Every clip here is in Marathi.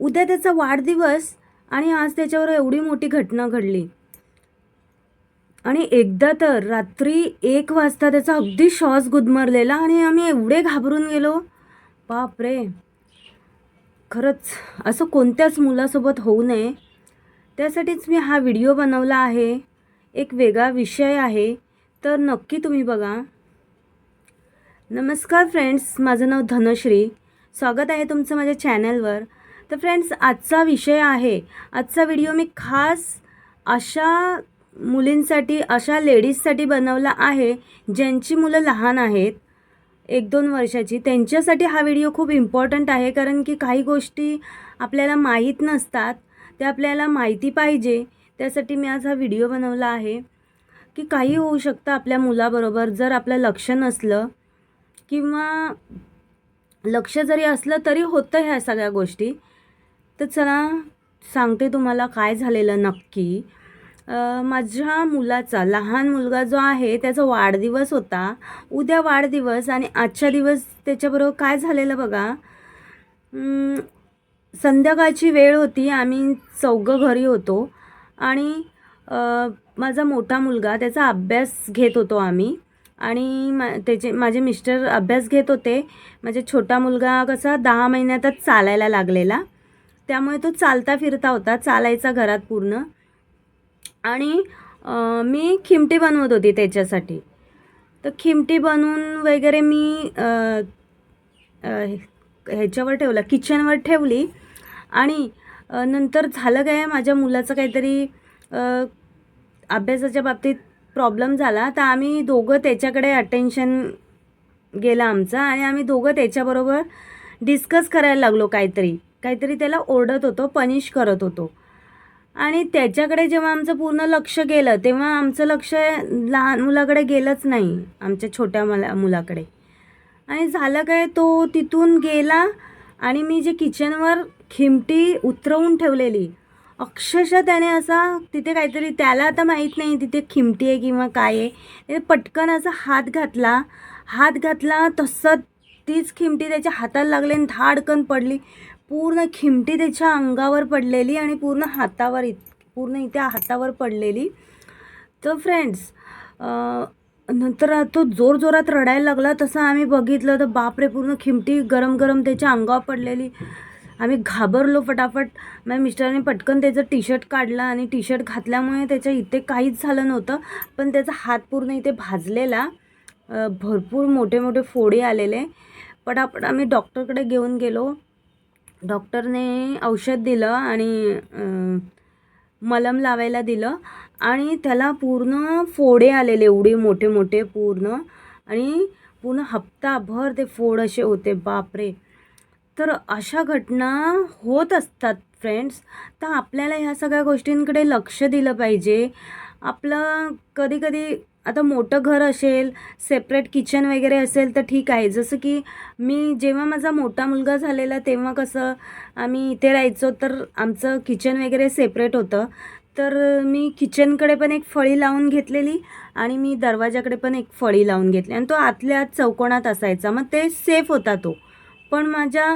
उद्या त्याचा वाढदिवस आणि आज त्याच्यावर एवढी मोठी घटना घडली. आणि एकदा तर रात्री एक वाजता त्याचा अगदी श्वास गुदमरलेला आणि आम्ही एवढे घाबरून गेलो. बापरे. खरंच असं कोणत्याच मुलासोबत होऊ नये. त्यासाठीच मी हा व्हिडिओ बनवला आहे. एक वेगळा विषय आहे. तर नक्की तुम्ही बघा. नमस्कार फ्रेंड्स माझं नाव धनश्री. स्वागत आहे तुमचं माझ्या चॅनलवर. तर फ्रेंड्स आजचा विषय आहे. आजचा व्हिडिओ मी खास अशा मुलींसाठी अशा लेडीजसाठी बनवला आहे ज्यांची मुलं लहान आहेत एक दोन वर्षाची. त्यांच्यासाठी हा व्हिडिओ खूप इम्पॉर्टंट आहे कारण की काही गोष्टी आपल्याला माहीत नसतात. ते आपल्याला माहिती पाहिजे. त्यासाठी मी आज हा व्हिडिओ बनवला आहे. की काही होऊ शकतं आपल्या मुलाबरोबर जर आपलं लक्ष नसलं किंवा लक्ष जरी असलं तरी होतं ह्या सगळ्या गोष्टी. तर चला सांगते तुम्हाला काय झालेलं नक्की. माझ्या मुलाचा लहान मुलगा जो आहे त्याचा वाढदिवस होता. उद्या वाढदिवस आणि आजच्या दिवस त्याच्याबरोबर काय झालेलं बघा? संध्याकाळची वेळ होती. आम्ही चौघं घरी होतो. आणि माझा मोठा मुलगा त्याचा अभ्यास घेत होतो आम्ही. आणि मा त्याचे माझे मिस्टर अभ्यास घेत होते. माझा छोटा मुलगा कसा दहा महिन्यातच चालायला लागलेला. त्यामुळे तो चालता फिरता होता चालायचा घरात पूर्ण. आणि मी खिमटी बनवत होती त्याच्यासाठी. तर खिमटी बनवून वगैरे मी ह्याच्यावर ठेवलं किचनवर ठेवली. आणि नंतर झालं काय माझ्या मुलाचं काहीतरी अभ्यासाच्या बाबतीत प्रॉब्लेम झाला. तर आम्ही दोघं त्याच्याकडे अटेन्शन गेलं आमचं. आणि आम्ही दोघं त्याच्याबरोबर डिस्कस करायला लागलो काहीतरी. काहीतरी त्याला ओरडत होतो पनिश करत होतो. आणि त्याच्याकडे जेव्हा आमचं पूर्ण लक्ष गेलं तेव्हा आमचं लक्ष लहान मुलाकडे गेलंच नाही आमच्या छोट्या मला मुलाकडे. आणि झालं काय तो तिथून गेला आणि मी जे किचनवर खिमटी उतरवून ठेवलेली अक्षरशः त्याने असा तिथे काहीतरी त्याला आता माहीत नाही तिथे खिमटी आहे किंवा काय आहे त्याने पटकन असा हात घातला हात घातला तसं तीच खिमटी त्याच्या हाताला लागली आणि धाडकन पडली. पूर्ण खिमटी त्याच्या अंगावर पडलेली आणि पूर्ण हातावर इत पूर्ण इथे हातावर पडलेली. तर फ्रेंड्स नंतर तो जोर जोरात रडायला लागला. तसं आम्ही बघितलं तर बापरे पूर्ण खिमटी गरम गरम त्याच्या अंगावर पडलेली. आम्ही घाबरलो फटाफट. माझ्या मिस्टरांनी पटकन त्याचं टी शर्ट काढला आणि टी शर्ट घातल्यामुळे त्याच्या इथे काहीच झालं नव्हतं. पण त्याचा हात पूर्ण इथे भाजलेला. भरपूर मोठे मोठे फोडे आलेले. पटापट आम्ही डॉक्टरकडे घेऊन गेलो. डॉक्टरने औषध दिलं आणि मलम लावायला दिलं. आणि त्याला पूर्ण फोडे आलेले एवढे मोठे मोठे पूर्ण. आणि पूर्ण हप्ताभर ते फोड असे होते बापरे. तर अशा घटना होत असतात फ्रेंड्स. तर आपल्याला ह्या सगळ्या गोष्टींकडे लक्ष दिलं पाहिजे. आपलं कधी कधी आता मोठं घर असेल सेपरेट किचन वगैरे असेल तर ठीक आहे. जसं की मी जेव्हा माझा मोठा मुलगा झालेला तेव्हा कसं आम्ही इथे राहायचो तर आमचं किचन वगैरे सेपरेट होतं. तर मी किचनकडे पण एक फळी लावून घेतलेली आणि मी दरवाजाकडे पण एक फळी लावून घेतली. आणि तो आतल्या आत चौकोनात असायचा. मग ते सेफ होता तो. पण माझ्या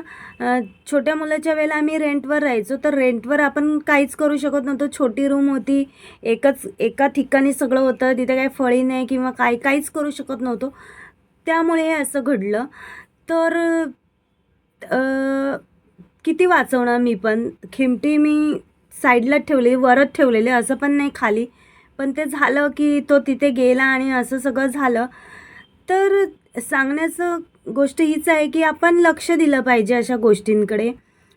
छोट्या मुलाच्या वेळेला आम्ही रेंटवर राहायचो. तर रेंटवर आपण काहीच करू शकत नव्हतो. छोटी रूम होती. एकच एका ठिकाणी सगळं होतं. तिथे काही फळी नाही किंवा काय काहीच करू शकत नव्हतो. त्यामुळे हे असं घडलं. तर किती वाचवणार मी पण? खिमटी मी साईडला ठेवली वरच ठेवलेली असं पण नाही खाली. पण ते झालं की तो तिथे गेला आणि असं सगळं झालं. तर सांगण्याचं गोष्ट हीच आहे की आपण लक्ष दिलं पाहिजे अशा गोष्टींकडे.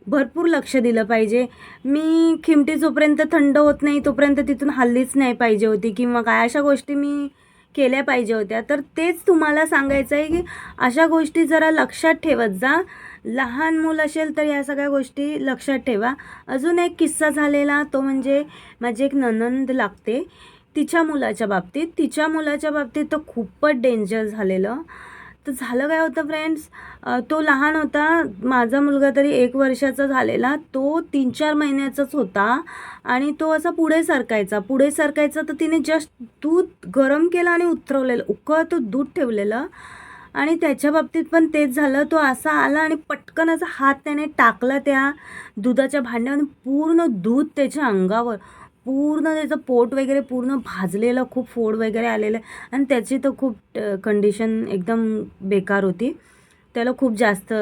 भरपूर लक्ष दिलं पाहिजे. मी खिमटी जोपर्यंत थंड होत नाही तोपर्यंत तिथून हल्लीच नाही पाहिजे होती किंवा काय. अशा गोष्टी मी केल्या पाहिजे होत्या. तर तेच तुम्हाला सांगायचं आहे की अशा गोष्टी जरा लक्षात ठेवत जा. लहान मूल असेल तर या सगळ्या गोष्टी लक्षात ठेवा. अजून एक किस्सा झालेला तो म्हणजे माझी एक ननंद लागते. तिच्या मुलाच्या बाबतीत. तिच्या मुलाच्या बाबतीत तर खूपच डेंजर झालेलं. तर झालं काय होतं फ्रेंड्स तो लहान होता. माझा मुलगा तरी एक वर्षाचा झालेला. तो तीन चार महिन्याचाच होता. आणि तो असा पुढे सरकायचा. पुढे सरकायचा तर तिने जस्ट दूध गरम केलं आणि उतरवलेलं. उकळतं दूध ठेवलेलं. आणि त्याच्या बाबतीत पण तेच झालं. तो असा आला आणि पटकन असा हात त्याने टाकला त्या दुधाच्या भांड्यावर पूर्ण दूध त्याच्या अंगावर. पूर्ण त्याचं पोट वगैरे पूर्ण भाजलेलं खूप फोड वगैरे आलेलं आणि त्याची तर खूप कंडिशन एकदम बेकार होती. त्याला खूप जास्त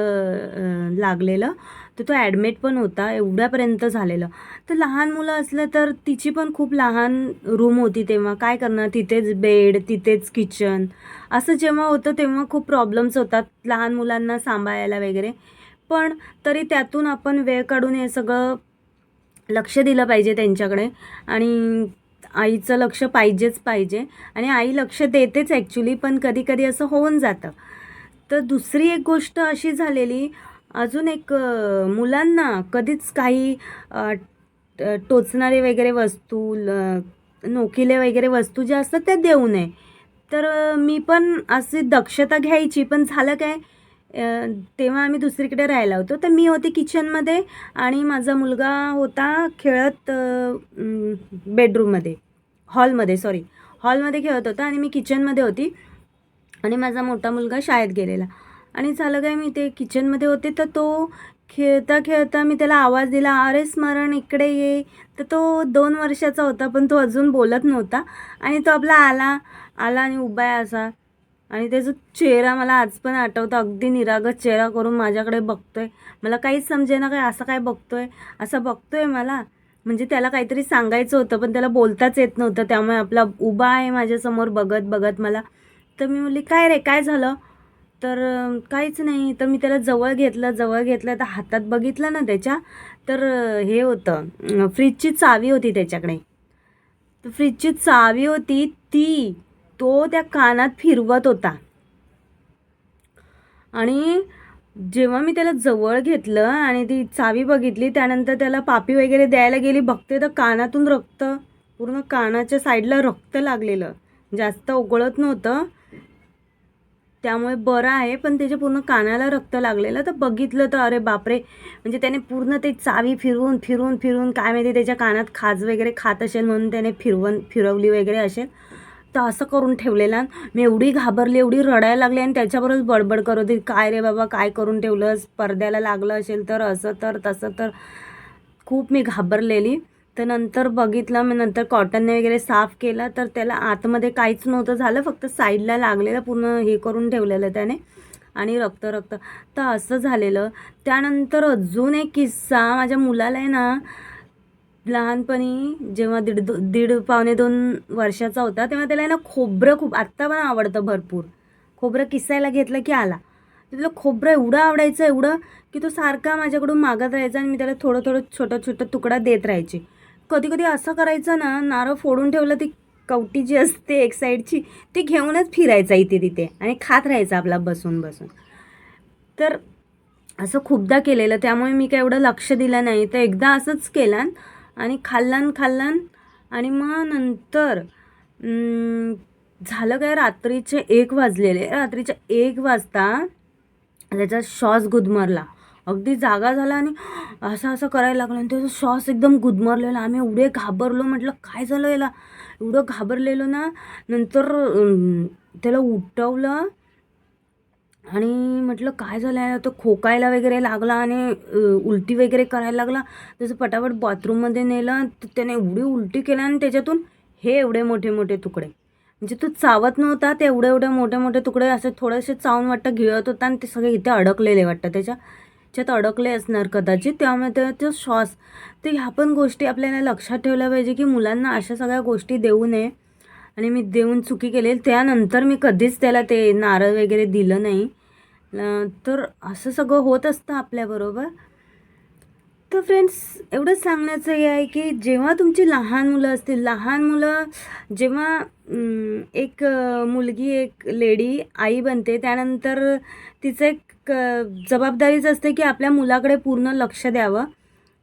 लागलेलं. तर तो ॲडमिट पण होता एवढ्यापर्यंत झालेलं. तर लहान मुलं असलं तर तिची पण खूप लहान रूम होती तेव्हा. काय करणार? तिथेच बेड तिथेच किचन असं जेव्हा होतं तेव्हा खूप प्रॉब्लेम्स होतात लहान मुलांना सांभाळायला वगैरे. पण तरी त्यातून आपण वेळ काढून हे सगळं लक्ष दिलं पाहिजे त्यांच्याकडे आणि आईचं लक्ष पाहिजेच पाहिजे. आणि आई लक्ष देतेच ॲक्च्युली पण कधी कधी असं होऊन जातं. तर दुसरी एक गोष्ट अशी झालेली अजून एक मुलांना कधीच काही टोचणारे वगैरे वस्तू ल- नोकिले वगैरे वस्तू ज्या असतात त्या देऊ नये. तर मी पण अशी दक्षता घ्यायची पण झालं काय? तेव्हा आम्ही दुसरीकडे राहायला होतो. तर मी होते किचनमध्ये आणि माझा मुलगा होता खेळत बेडरूममध्ये हॉलमध्ये सॉरी हॉलमध्ये खेळत होता आणि मी किचनमध्ये होती आणि माझा मोठा मुलगा शाळेत गेलेला. आणि झालं काय मी ते किचनमध्ये होते तर तो खेळता खेळता मी त्याला आवाज दिला अरे स्मरण इकडे ये. तर तो दोन वर्षाचा होता पण तो अजून बोलत नव्हता. आणि तो आपला आला आला आणि उभा आहे असा. आणि त्याचा चेहरा मला आज पण आठवतं. अगदी निरागस चेहरा करून माझ्याकडे बघतो आहे मला काहीच समजेना काय असं काय बघतो आहे असं बघतो आहे मला. म्हणजे त्याला काहीतरी सांगायचं होतं पण त्याला बोलताच येत नव्हतं. त्यामुळे आपला उभा आहे माझ्यासमोर बघत बघत मला. तर मी म्हणली काय रे काय झालं? तर काहीच नाही. तर मी त्याला जवळ घेतलं जवळ घेतलं. तर हातात बघितलं ना त्याच्या तर हे होतं फ्रीजची चावी होती त्याच्याकडे. तर फ्रीजची चावी होती ती. तो त्या कानात फिरवत होता. आणि जेव्हा मी त्याला जवळ घेतलं आणि ती चावी बघितली त्यानंतर त्याला पापी वगैरे द्यायला गेली बघते तर कानातून रक्त पूर्ण कानाच्या साईडला रक्त लागलेलं. जास्त उघळत नव्हतं. त्यामुळे बरं आहे पण त्याच्या पूर्ण कानाला रक्त लागलेलं. तर बघितलं तर अरे बापरे म्हणजे त्याने पूर्ण ते चावी फिरवून फिरवून फिरवून काय माहिती त्याच्या कानात खाज वगैरे खात असेल म्हणून त्याने फिरवून फिरवली वगैरे असेल. तर असं करून ठेवलेला मी एवढी घाबरली एवढी रडायला लागली आणि त्याच्याबरोबर बडबड करत होती. काय रे बाबा काय करून ठेवलंस? पडद्याला लागलं असेल तर असं तर तसं तर. खूप मी घाबरलेली. तर नंतर बघितलं मी नंतर कॉटनने वगैरे साफ केलं तर त्याला आतमध्ये काहीच नव्हतं झालं फक्त साईडला लागलेलं पूर्ण हे करून ठेवलेलं त्याने. आणि रक्त रक्त. तर असं झालेलं. त्यानंतर अजून एक किस्सा. माझ्या मुलाला आहे ना लहानपणी जेव्हा दीड दो दीड पावणे दोन वर्षाचा होता तेव्हा त्याला आहे ना खोबरं खूप आत्ता पण आवडतं भरपूर. खोबरं किसायला घेतलं की आला. तर त्याला खोबरं एवढं आवडायचं एवढं की तो सारखा माझ्याकडून मागत राहायचा आणि मी त्याला थोडं थोडं छोटं छोटं तुकडा देत राहायचे. कधी कधी असं करायचं ना नारळ फोडून ठेवलं ती कवटी जी असते एक साईडची ती घेऊनच फिरायचा इथे तिथे आणि खात राहायचा आपला बसून बसून. तर असं खूपदा केलेलं त्यामुळे मी काय एवढं लक्ष दिलं नाही. तर एकदा असंच केलं आणि खाल्लन खाल्लन आणि मग नंतर झालं काय रात्रीचे एक वाजलेले. रात्रीचे एक वाजता त्याचा श्वास गुदमरला. अगदी जागा झाला आणि असं असं करायला लागलं आणि त्याचा श्वास एकदम गुदमरलेला. आम्ही एवढे घाबरलो म्हटलं काय झालं याला? एवढं घाबरलेलो ना नंतर त्याला उठवलं आणि म्हटलं काय झालं आहे तो खोकायला वगैरे लागला आणि उलटी वगैरे करायला लागला. त्याचं पटापट बाथरूममध्ये नेलं. तर त्याने एवढी उलटी केल्या आणि त्याच्यातून हे एवढे मोठे मोठे तुकडे. म्हणजे तो चावत नव्हता ते एवढे एवढे मोठे मोठे तुकडे असे थोडेसे चावून वाटतं गिळत होता आणि ते सगळे इथे अडकलेले वाटतं. त्याच्या त्याच्यात अडकले असणार कदाचित. त्यामुळे त्याचा श्वास. तर ह्या पण गोष्टी आपल्याला लक्षात ठेवल्या पाहिजे की मुलांना अशा सगळ्या गोष्टी देऊ नये. आणि मी देऊन चुकी केलेली त्यानंतर मी कधीच त्याला ते नारळ वगैरे दिलं नाही. तर असं सगळं होत असतं आपल्याबरोबर तर फ्रेंड्स एवढंच सांगण्याचं हे आहे की जेव्हा तुमची लहान मुलं असतील लहान मुलं जेव्हा एक मुलगी एक लेडी आई बनते त्यानंतर तिचं एक क जबाबदारीच असते की आपल्या मुलाकडे पूर्ण लक्ष द्यावं.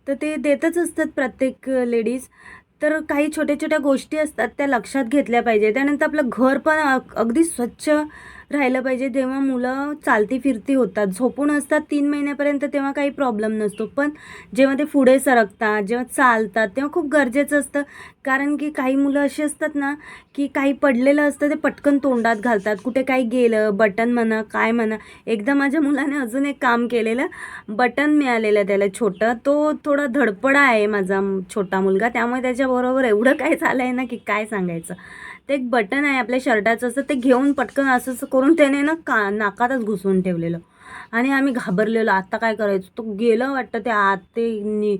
तर ते देतच असतात प्रत्येक लेडीज तर काही छोट्या छोट्या गोष्टी असतात त्या लक्षात घेतल्या पाहिजे. त्यानंतर आपलं घर पण अगदी स्वच्छ राहिलं पाहिजे तेव्हा मुलं चालती फिरती होतात. झोपून असतात तीन महिन्यापर्यंत तेव्हा काही प्रॉब्लेम नसतो. पण जेव्हा ते पुढे सरकतात जेव्हा चालतात तेव्हा खूप गरजेचं असतं. कारण की काही मुलं अशी असतात ना की काही पडलेलं असतं ते पटकन तोंडात घालतात. कुठे काही गेलं बटन म्हणा काय म्हणा. एकदा माझ्या मुलाने अजून एक काम केलेलं. बटन मिळालेलं त्याला छोटं. तो थोडा धडपडा आहे माझा छोटा मुलगा. त्यामुळे त्याच्याबरोबर एवढं काय झालं आहे ना की काय सांगायचं? ते एक बटन आहे आपल्या शर्टाचं असं ते घेऊन पटकन असं असं करून त्याने ना का नाकातच घुसवून ठेवलेलं. आणि आम्ही घाबरलेलो. आत्ता काय करायचं? तो गेलं वाटतं ते आत ते नि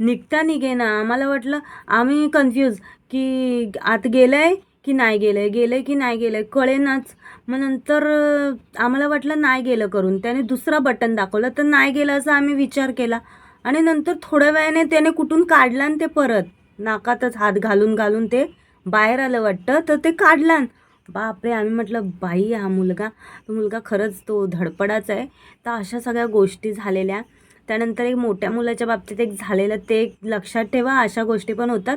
निघता निघे ना आम्हाला वाटलं आम्ही कन्फ्यूज की आत गेलं आहे की नाही गेलं आहे गेलं आहे की नाही गेलं आहे कळेनाच. मग नंतर आम्हाला वाटलं नाही गेलं करून. त्याने दुसरा बटन दाखवलं. तर नाही गेलं असं आम्ही विचार केला. आणि नंतर थोड्या वेळाने त्याने कुठून काढला आणि ते परत. नाकातच हात घालून घालून ते बाहेर आलं वाटतं तर ते काढला. बापरे आम्ही म्हटलं बाई हा मुलगा तो मुलगा खरंच तो धडपडाच आहे. तर अशा सगळ्या गोष्टी झालेल्या. त्यानंतर एक मोठ्या मुलाच्या बाबतीत एक झालेलं ते एक लक्षात ठेवा अशा गोष्टी पण होतात.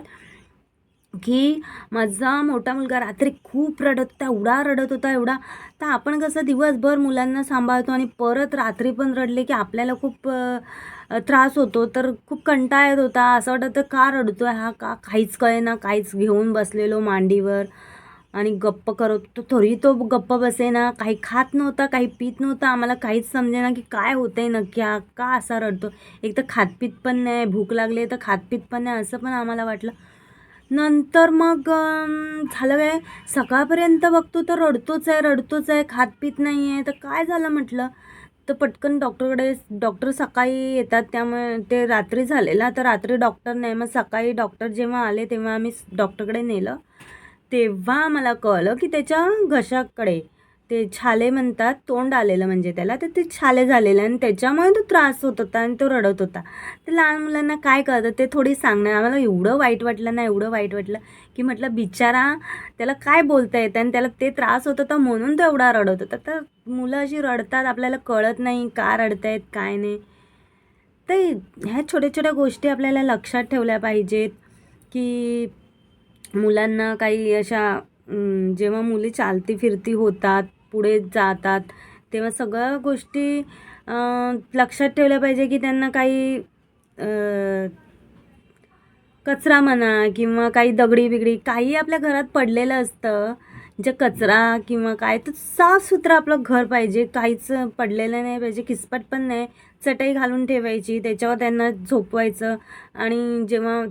की माझा मोठा मुलगा रात्री खूप रडत होता एवढा रडत होता एवढा. तर आपण कसं दिवसभर मुलांना सांभाळतो आणि परत रात्री पण रडले की आपल्याला खूप त्रास होतो. तर खूप कंटाळा येत होता. असं वाटतं का रडतो हा? का काहीच कळेना काहीच घेऊन बसलेलो मांडीवर. आणि गप्प करत तो तरी तो गप्प बसेना. काही खात नव्हता काही पीत नव्हता. आम्हाला काहीच समजेना की काय होतं आहे नक्की हा? का असा रडतो एक तर खातपीत पण नाही भूक लागली तर खातपीत पण नाही असं पण आम्हाला वाटलं. नंतर मग झालं काय? सकाळपर्यंत बघतो तर रडतोच आहे रडतोच आहे खात पित नाही आहे तर काय झालं म्हटलं? तर पटकन डॉक्टरकडे डॉक्टर सकाळी येतात त्यामुळे ते रात्री झालेला. तर रात्री डॉक्टर नाही मग सकाळी डॉक्टर जेव्हा आले तेव्हा आम्ही डॉक्टरकडे नेलं. तेव्हा मला कळलं की त्याच्या घशाकडे ते छाले म्हणतात तोंड आलेलं म्हणजे त्याला. तर ते छाले झालेलं आणि त्याच्यामुळे तो त्रास होत होता आणि तो रडत होता. तर लहान मुलांना काय कळतं ते थोडी सांगणार. आम्हाला एवढं वाईट वाटलं ना एवढं वाईट वाटलं की म्हटलं बिचारा त्याला काय बोलता येतं आणि त्याला ते त्रास होत होता म्हणून तो एवढा रडत होता. तर मुलं अशी रडतात आपल्याला कळत नाही का रडतायत काय नाही. तर ह्या छोट्या छोट्या गोष्टी आपल्याला लक्षात ठेवल्या पाहिजेत की मुलांना काही अशा जेव्हा मुली चालती फिरती होतात पुढे जातात तेव्हा सगळ्या गोष्टी लक्षात ठेवल्या पाहिजे की त्यांना काही कचरा म्हणा किंवा काही दगडी बिगडी काही आपल्या घरात पडलेलं असतं. जे कचरा किंवा काय तर साफसुथरं आपलं घर पाहिजे. काहीच पडलेलं नाही पाहिजे किसपट पण नाही. चटई घालून ठेवायची त्याच्यावर त्यांना झोपवायचं. आणि जेव्हा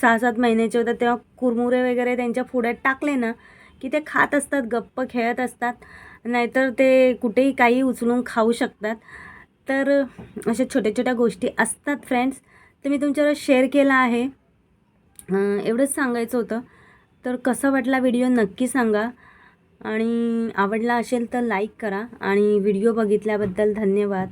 सहा सात महिन्याचे होतात तेव्हा कुरमुरे वगैरे त्यांच्या पुढ्यात टाकले ना की ते खात असतात गप्प खेळत असतात. नाहीतर ते कुठेही काही उचलून खाऊ शकतात. तर अशा छोट्या छोट्या गोष्टी असतात फ्रेंड्स तर मी तुमच्यावर शेअर केला आहे. एवढंच सांगायचं होतं. तर कसा वाटला व्हिडिओ नक्की सांगा. आणि आवडला असेल तर लाईक करा. आणि व्हिडिओ बघितल्याबद्दल धन्यवाद.